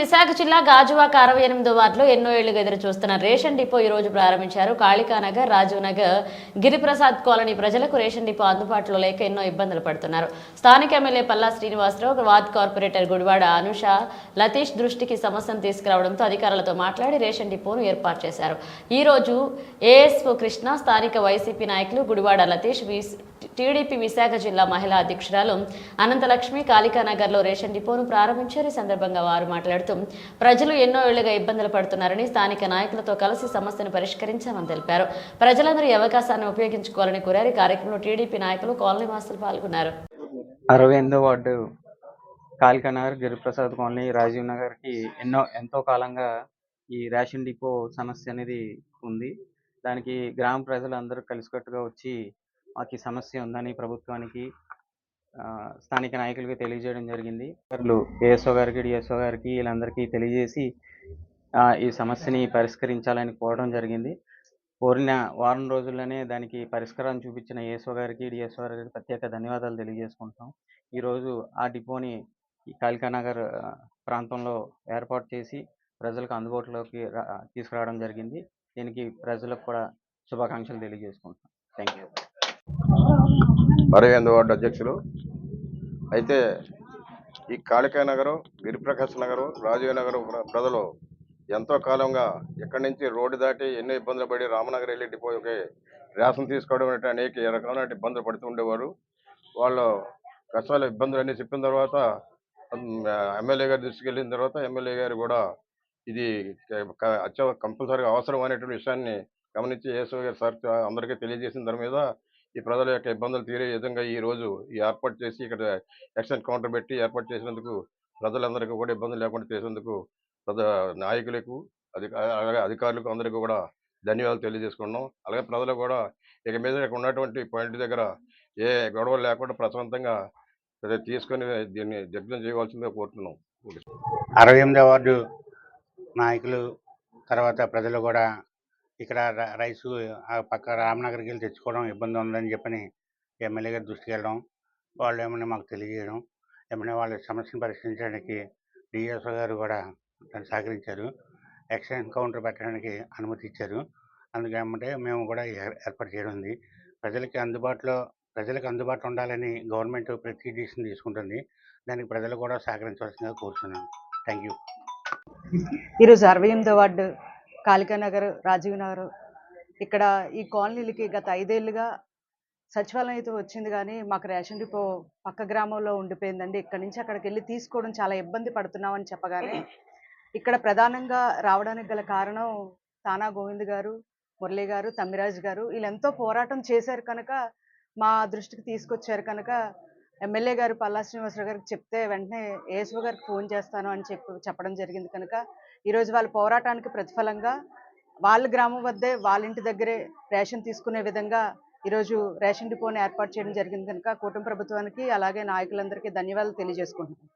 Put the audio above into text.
విశాఖ జిల్లా గాజువాక అరవై ఎనిమిదో వార్డులో ఎన్నో ఏళ్ళుగా ఎదురు చూస్తున్న రేషన్ డిపో ఈ రోజు ప్రారంభించారు. కాళికానగర్ రాజీవ్ నగర్ గిరిప్రసాద్ కాలనీ ప్రజలకు రేషన్ డిపో అందుబాటులో లేక ఎన్నో ఇబ్బందులు పడుతున్నారు. స్థానిక MLA Palla Srinivasarao ward corporator Gudivada Anusha Latish దృష్టికి సమస్యను తీసుకురావడంతో అధికారులతో మాట్లాడి రేషన్ డిపోను ఏర్పాటు చేశారు. ఈ రోజు ఏఎస్ఓ కృష్ణ స్థానిక వైసీపీ నాయకులు గుడివాడ లతీష్ టీడీపీ విశాఖ జిల్లా మహిళా అధ్యక్షురాలు అనంతలక్ష్మి కాళికానగర్లో రేషన్ డిపోను ప్రారంభించారు. ఈ సందర్భంగా వారు మాట్లాడుతూ ప్రజలు ఎన్నో ఏళ్ళుగా ఇబ్బందులు పడుతున్నారని స్థానిక నాయకులతో కలిసి సమస్యను పరిష్కరించామని తెలిపారు. ప్రజలందరూ ఈ అవకాశాన్ని ఉపయోగించుకోవాలని కోరారు. కార్యక్రమంలో టీడీపీ నాయకులు కాలనీ వాసులు పాల్గొన్నారు. అరవై ఎనిమిదో వార్డు కాళికా నగర్ గిరిప్రసాద్ కాలనీ రాజీవ్ నగర్కి ఎన్నో ఎంతో కాలంగా ఈ రేషన్ డిపో సమస్య అనేది ఉంది. దానికి గ్రామ ప్రజలు అందరూ కలిసికట్టుగా వచ్చి మాకు ఈ సమస్య ఉందని ప్రభుత్వానికి స్థానిక నాయకులకి తెలియజేయడం జరిగింది. వాళ్ళు ఏఎస్ఓ గారికి డిఎస్ఓ గారికి వీళ్ళందరికీ తెలియజేసి ఈ సమస్యని పరిష్కరించాలని కోరడం జరిగింది. కోరిన వారం రోజుల్లోనే దానికి పరిష్కారం చూపించిన ఏఎస్ఓ గారికి డిఎస్ఓ గారికి ప్రత్యేక ధన్యవాదాలు తెలియజేసుకుంటున్నాం ఈరోజు ఆ డిపోని కాళికానగర్ ప్రాంతంలో ఏర్పాటు చేసి ప్రజలకు అందుబాటులోకి తీసుకురావడం జరిగింది. దీనికి ప్రజలకు కూడా శుభాకాంక్షలు తెలియజేసుకుంటున్నాం. థ్యాంక్ యూ అరవై ఎనిమిది వార్డు అధ్యక్షులు అయితే ఈ కాళికా నగరం గిరిప్రకాశ్ నగరం రాజీవ్ నగరం ప్రజలు ఎంతో కాలంగా ఎక్కడి నుంచి రోడ్డు దాటి ఎన్నో ఇబ్బందులు పడి రామనగర్ వెళ్ళి డిపోకి రేషన్ తీసుకోవడం అనేక రకమైన ఇబ్బందులు పడుతూ ఉండేవారు. వాళ్ళు కష్టాలు ఇబ్బందులు అన్నీ చెప్పిన తర్వాత ఎమ్మెల్యే గారి దృష్టికి వెళ్ళిన తర్వాత ఎమ్మెల్యే గారు కూడా ఇది క- అత్య కంపల్సరీగా అవసరం అనేటువంటి విషయాన్ని గమనించి యేసు గారు సార్ అందరికీ తెలియజేసిన దాని మీద ఈ ప్రజల యొక్క ఇబ్బందులు తీరే విధంగా ఈ రోజు ఈ ఏర్పాటు చేసి ఇక్కడ ఎక్షన్ కౌంటర్ పెట్టి ఏర్పాటు చేసినందుకు ప్రజలందరికీ కూడా ఇబ్బందులు లేకుండా చేసినందుకు ప్రజ నాయకులకు అధిక అలాగే అధికారులకు అందరికీ కూడా ధన్యవాదాలు తెలియజేసుకున్నాం అలాగే ప్రజలు కూడా ఇక మీద ఇక్కడ ఉన్నటువంటి పాయింట్ దగ్గర ఏ గొడవలు లేకుండా ప్రశాంతంగా తీసుకొని దీన్ని జగ్నం చేయవలసిందిగా కోరుతున్నాం. అరవై ఎనిమిదో వార్డు నాయకులు తర్వాత ప్రజలు కూడా ఇక్కడ రైస్ రైసు ఆ పక్క రామ్నగర్కి వెళ్ళి తెచ్చుకోవడం ఇబ్బంది ఉందని చెప్పని ఎమ్మెల్యే గారి దృష్టికి వెళ్ళడం వాళ్ళు ఏమైనా మాకు తెలియజేయడం ఏమైనా వాళ్ళ సమస్యను పరిష్కరించడానికి డిఎస్ఓ గారు కూడా దాన్ని సహకరించారు ఎక్స్చేంజ్ కౌంటర్ పెట్టడానికి అనుమతి ఇచ్చారు. అందుకేమంటే మేము కూడా ఏర్- ఏర్పాటు చేయడం ఉంది. ప్రజలకి అందుబాటులో ప్రజలకు అందుబాటులో ఉండాలని గవర్నమెంట్ ప్రతి డిసిషన్ తీసుకుంటుంది. దానికి ప్రజలు కూడా సహకరించవలసిందిగా కోరుతున్నాను థ్యాంక్ యూ ఈరోజు అరవై ఎనిమిదో వార్డు కాళికానగర్ రాజీవ్ నగర్. ఇక్కడ ఈ కాలనీలకి గత ఐదేళ్ళుగా సచివాలయం అయితే వచ్చింది కానీ మాకు రేషన్ డిపో పక్క గ్రామంలో ఉండిపోయిందండి. ఇక్కడ నుంచి అక్కడికి వెళ్ళి తీసుకోవడం చాలా ఇబ్బంది పడుతున్నామని చెప్పగానే ఇక్కడ ప్రధానంగా రావడానికి గల కారణం తానా గోవింద్ గారు మురళి గారు తమ్మిరాజు గారు. వీళ్ళెంతో పోరాటం చేశారు కనుక మా దృష్టికి తీసుకొచ్చారు కనుక ఎమ్మెల్యే గారు పల్లా శ్రీనివాసరావు గారికి చెప్తే వెంటనే ఏఎస్ఓ గారికి ఫోన్ చేస్తాను అని చెప్పి చెప్పడం జరిగింది కనుక ఈరోజు వాళ్ళ పోరాటానికి ప్రతిఫలంగా వాళ్ళ గ్రామం వద్దే వాళ్ళ ఇంటి దగ్గరే రేషన్ తీసుకునే విధంగా ఈరోజు రేషన్ డిపోని ఏర్పాటు చేయడం జరిగింది కనుక కూటమి ప్రభుత్వానికి అలాగే నాయకులందరికీ ధన్యవాదాలు తెలియజేసుకుంటున్నాను.